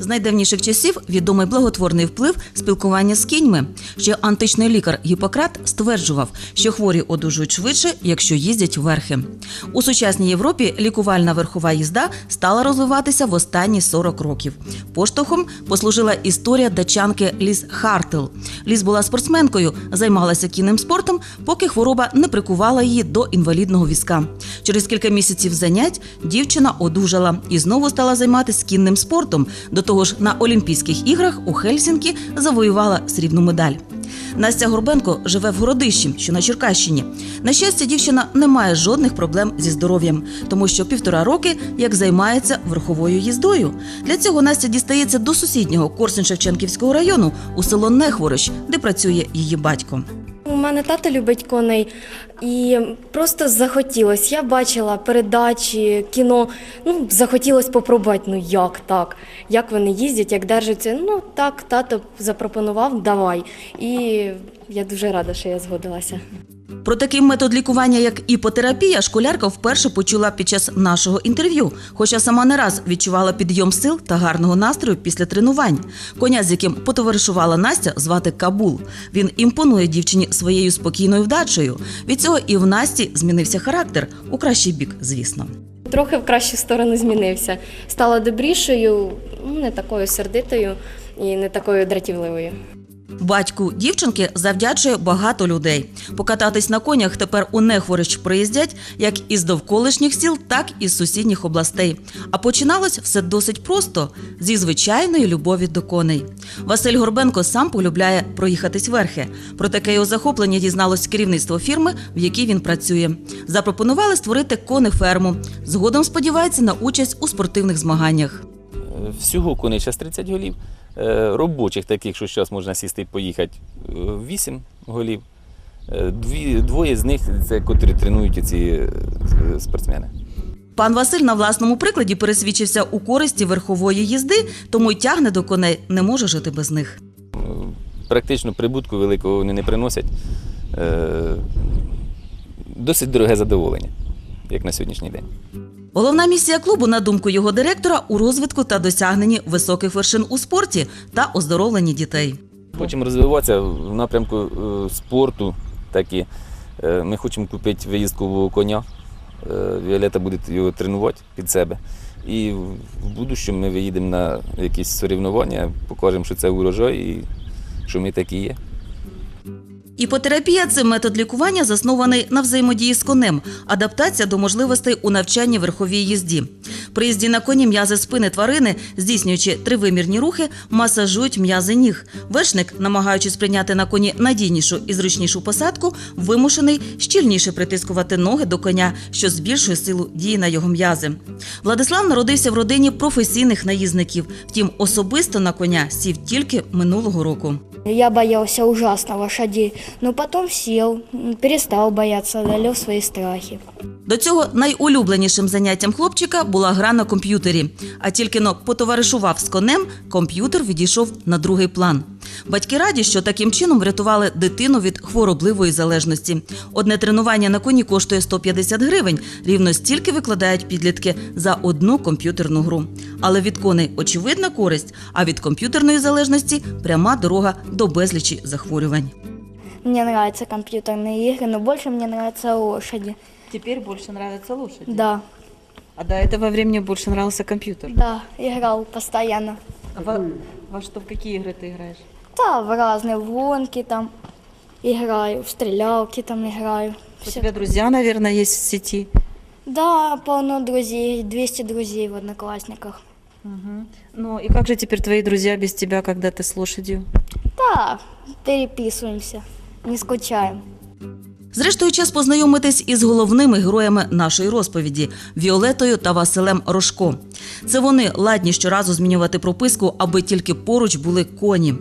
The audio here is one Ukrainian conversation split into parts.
З найдавніших часів відомий благотворний вплив спілкування з кіньми. Ще античний лікар Гіппократ стверджував, що хворі одужують швидше, якщо їздять верхи. У сучасній Європі лікувальна верхова їзда стала розвиватися в останні 40 років. Поштовхом послужила історія дачанки Ліз Хартел. Ліз була спортсменкою, займалася кінним спортом, поки хвороба не прикувала її до інвалідного візка. Через кілька місяців занять дівчина одужала і знову стала займатися кінним спортом. До того ж, на Олімпійських іграх у Хельсінкі завоювала срібну медаль. Настя Горбенко живе в Городищі, що на Черкащині. На щастя, дівчина не має жодних проблем зі здоров'ям, тому що півтора роки як займається верховою їздою. Для цього Настя дістається до сусіднього Корсун-Шевченківського району у село Нехворощ, де працює її батько. У мене тато любить коней, і просто захотілось. Я бачила передачі, кіно. Ну, захотілося попробувати, ну як так? Як вони їздять, як держаться. Ну так, тато запропонував, давай. І я дуже рада, що я згодилася. Про такий метод лікування, як іпотерапія, школярка вперше почула під час нашого інтерв'ю, хоча сама не раз відчувала підйом сил та гарного настрою після тренувань. Коня, з яким потоваришувала Настя, звати Кабул. Він імпонує дівчині своєю спокійною вдачею. Від цього і в Насті змінився характер у кращий бік, звісно. Трохи в кращу сторону змінився. Стала добрішою, ну, не такою сердитою і не такою дратівливою. Батьку дівчинки завдячує багато людей. Покататись на конях тепер у Нехворич приїздять як із довколишніх сіл, так і з сусідніх областей. А починалось все досить просто зі звичайної любові до коней. Василь Горбенко сам полюбляє проїхатись верхи. Про таке його захоплення дізналось керівництво фірми, в якій він працює. Запропонували створити конеферму. Згодом сподівається на участь у спортивних змаганнях. Всього коней зараз 30 голів. Е, Робочих таких, що зараз можна сісти і поїхати, 8 голів. Е, Дві, двоє з них це котрі тренують ці е, спортсмени. Пан Василь на власному прикладі пересвідчився у користі верхової їзди, тому й тягне до коней, не може жити без них. Е, Практично прибутку великого вони не приносять. Е, Досить дороге задоволення, як на сьогоднішній день. Головна місія клубу, на думку його директора, у розвитку та досягненні високих вершин у спорті та оздоровленні дітей. Хочемо розвиватися в напрямку е, спорту. Такі. Е, Ми хочемо купити виїздкового коня. Е, Віолета буде його тренувати під себе. І в будущому ми виїдемо на якісь соревнування, покажемо, що це урожай і що ми такі є. Іпотерапія це метод лікування, заснований на взаємодії з конем, адаптація до можливостей у навчанні верховій їзді. При їзді на коні м'язи спини тварини, здійснюючи тривимірні рухи, масажують м'язи ніг. Вершник, намагаючись прийняти на коні надійнішу і зручнішу посадку, вимушений щільніше притискувати ноги до коня, що збільшує силу дії на його м'язи. Владислав народився в родині професійних наїзників. Втім, особисто на коня сів тільки минулого року. Я боялся ужасно лошадей, но потом сел, перестав боятися, одолел свои страхи. До цього найулюбленішим заняттям хлопчика була гра на комп'ютері. А тільки но потоваришував з конем, комп'ютер відійшов на другий план. Батьки раді, що таким чином врятували дитину від хворобливої залежності. Одне тренування на коні коштує 150 гривень. Рівно стільки викладають підлітки за одну комп'ютерну гру. Але від коней очевидна користь, а від комп'ютерної залежності пряма дорога до безлічі захворювань. Мне нравятся компьютерные игры, но больше мне нравятся лошади. Теперь больше нравятся лошади. Да, А до этого времени больше нравился компьютер. да, играл постоянно. А во, во что, в какие игры ты играешь? Да, в разные в гонки там играю, в стрелялки там играю. У Всё. тебя друзья, наверное, есть в сети. Да, полно друзей, 200 друзей в одноклассниках. Мгм. Ну и как же теперь твои друзья без тебя, когда ты с лошадью? Да, переписываемся, не скучаем. Зрештою, час познайомитись із головними героями нашої розповіді Віолетою та Василем Рожко. Це вони ладні щоразу змінювати прописку, аби тільки поруч були коні.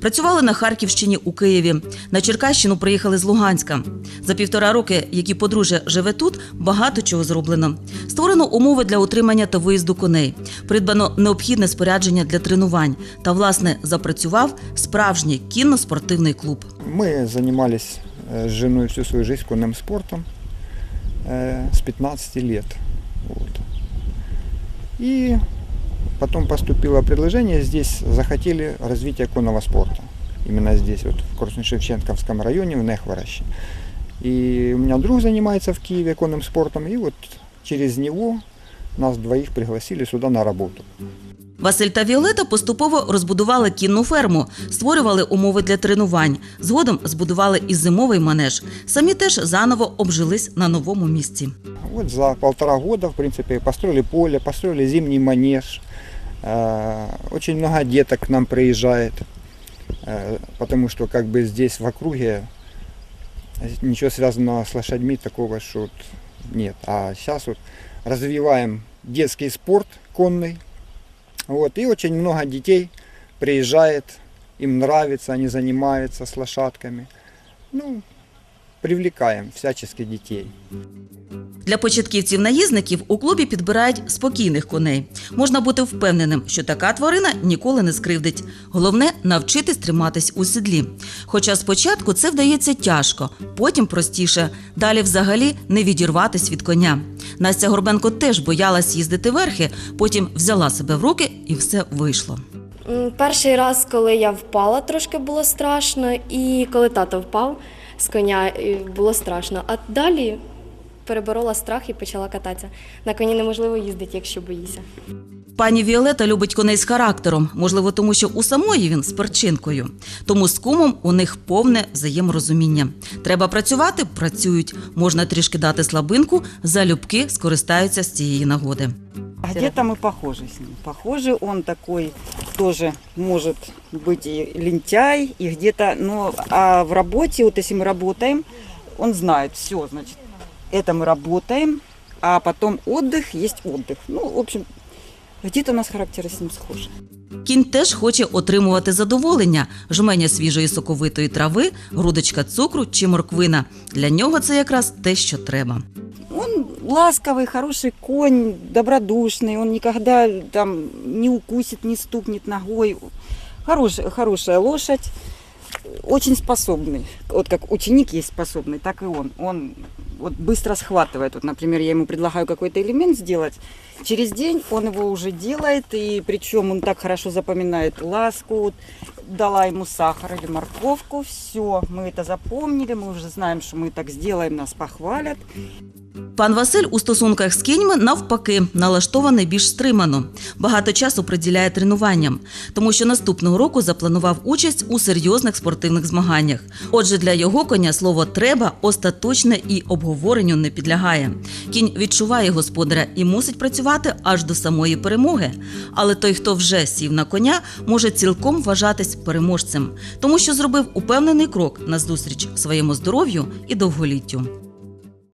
Працювали на Харківщині у Києві. На Черкащину приїхали з Луганська. За півтора роки, які подружжя живе тут, багато чого зроблено. Створено умови для утримання та виїзду коней. Придбано необхідне спорядження для тренувань. Та, власне, запрацював справжній кінно-спортивний клуб. Мы занимались э, с женой всю свою жизнь конным спортом э, с 15 лет. Вот. И потом поступило предложение, здесь захотели развития конного спорта. Именно здесь, вот в Корсунь-Шевченковском районе, в Нехвороще. И у меня друг занимается в Киеве конным спортом, и вот через него нас двоих пригласили сюда на работу. Василь та Віолета поступово розбудували кінну ферму, створювали умови для тренувань. Згодом збудували і зимовий манеж. Самі теж заново обжились на новому місці. Вот за полтора года, в принципе, построили поле, построили зимний манеж. Э, Очень много деток к нам приезжает, э, потому что как бы здесь в округе ничего связанного с лошадьми такого что вот нет. А сейчас вот развиваем детский спорт конный. Вот, и очень много детей приезжает, им нравится, они занимаются с лошадками. Ну, привлекаем всячески детей. Для початківців-наїзників у клубі підбирають спокійних коней. Можна бути впевненим, що така тварина ніколи не скривдить. Головне навчитись триматись у сідлі. Хоча спочатку це вдається тяжко, потім простіше. Далі взагалі не відірватись від коня. Настя Горбенко теж боялась їздити верхи, потім взяла себе в руки і все вийшло. Перший раз, коли я впала, трошки було страшно, і коли тато впав з коня, було страшно. А далі переборола страх і почала кататися. На коні неможливо їздити, якщо боїшся. Пані Віолета любить коней з характером, можливо, тому що у самої він з перчинкою. Тому з кумом у них повне взаєморозуміння. Треба працювати, працюють. Можна трішки дати слабинку, залюбки скористаються з цієї нагоди. А Где-то мы похожи с ним. Похожи, он такой тоже может быть и лентяй, и где-то, но а в работе, вот если мы работаем, он знает, все, значит, это мы работаем, а потом отдых, есть отдых. Ну, в общем, где-то у нас характеры с ним схожи. Кінь теж хоче отримувати задоволення: жменя свіжої соковитої трави, грудочка цукру чи морквина. Для нього це якраз те, що треба. Он ласковый, хороший конь, добродушный, он никогда там не укусит, не стукнет ногой. Хорош, хорошая лошадь, очень способный. Вот как ученик есть способный, так и он. Он вот быстро схватывает. Вот, например, я ему предлагаю какой-то элемент сделать, через день он его уже делает, и причем он так хорошо запоминает ласку. Вот дала ему сахар или морковку, все, мы это запомнили, мы уже знаем, что мы так сделаем, нас похвалят. Пан Василь у стосунках з кіньми навпаки налаштований більш стримано. Багато часу приділяє тренуванням, тому що наступного року запланував участь у серйозних спортивних змаганнях. Отже, для його коня слово треба остаточне і обговоренню не підлягає. Кінь відчуває господаря і мусить працювати аж до самої перемоги. Але той, хто вже сів на коня, може цілком вважатись переможцем, тому що зробив упевнений крок назустріч своєму здоров'ю і довголіттю.